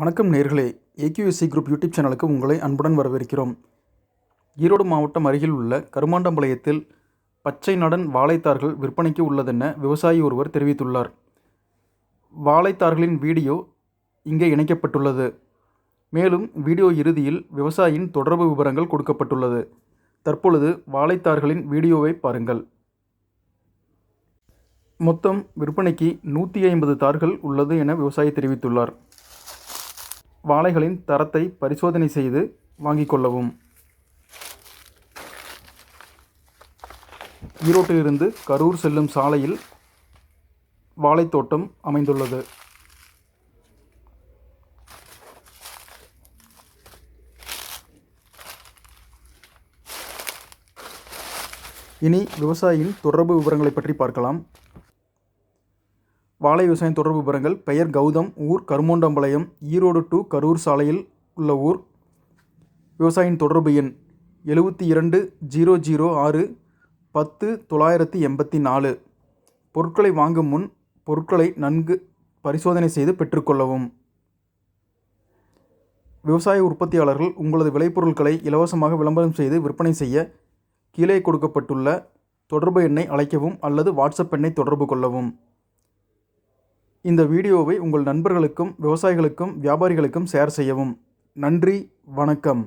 வணக்கம் நேர்களே. AQSC group YouTube சேனலுக்கு உங்களை அன்புடன் வரவேற்கிறோம். ஈரோடு மாவட்டம் அருகில் உள்ள கருமாண்டம்பாளையத்தில் பச்சை நடன் வாழைத்தார்கள் விற்பனைக்கு உள்ளதென விவசாயி ஒருவர் தெரிவித்துள்ளார். வாழைத்தார்களின் வீடியோ இங்கே இணைக்கப்பட்டுள்ளது. மேலும் வீடியோ இறுதியில் விவசாயியின் தொடர்பு விவரங்கள் கொடுக்கப்பட்டுள்ளது. தற்பொழுது வாழைத்தார்களின் வீடியோவை பாருங்கள். மொத்தம் விற்பனைக்கு நூற்றி ஐம்பது தார்கள் உள்ளது என விவசாயி தெரிவித்துள்ளார். வாழைகளின் தரத்தை பரிசோதனை செய்து வாங்கிக் கொள்ளவும். ஈரோட்டிலிருந்து கரூர் செல்லும் சாலையில் வாழைத்தோட்டம் அமைந்துள்ளது. இனி விவசாயியின் தொடர்பு விவரங்களை பற்றி பார்க்கலாம். வாழை விவசாயம் தொடர்பு விவரங்கள் பெயர் கௌதம் ஊர் கருமோண்டம்பாளையம் ஈரோடு டு கரூர் சாலையில் உள்ள ஊர். விவசாயியின் தொடர்பு எண் எழுபத்தி இரண்டு ஜீரோ ஜீரோ ஆறு பத்து தொள்ளாயிரத்தி எண்பத்தி நாலு. பொருட்களை வாங்கும் முன் பொருட்களை நன்கு பரிசோதனை செய்து பெற்றுக்கொள்ளவும் விவசாய உற்பத்தியாளர்கள் உங்களது விளைபொருட்களை இலவசமாக விளம்பரம் செய்து விற்பனை செய்ய கீழே கொடுக்கப்பட்டுள்ள தொடர்பு எண்ணை அழைக்கவும் அல்லது வாட்ஸ்அப் எண்ணை தொடர்பு கொள்ளவும். இந்த வீடியோவை உங்கள் நண்பர்களுக்கும் விவசாயிகளுக்கும் வியாபாரிகளுக்கும் ஷேர் செய்யவும். நன்றி வணக்கம்.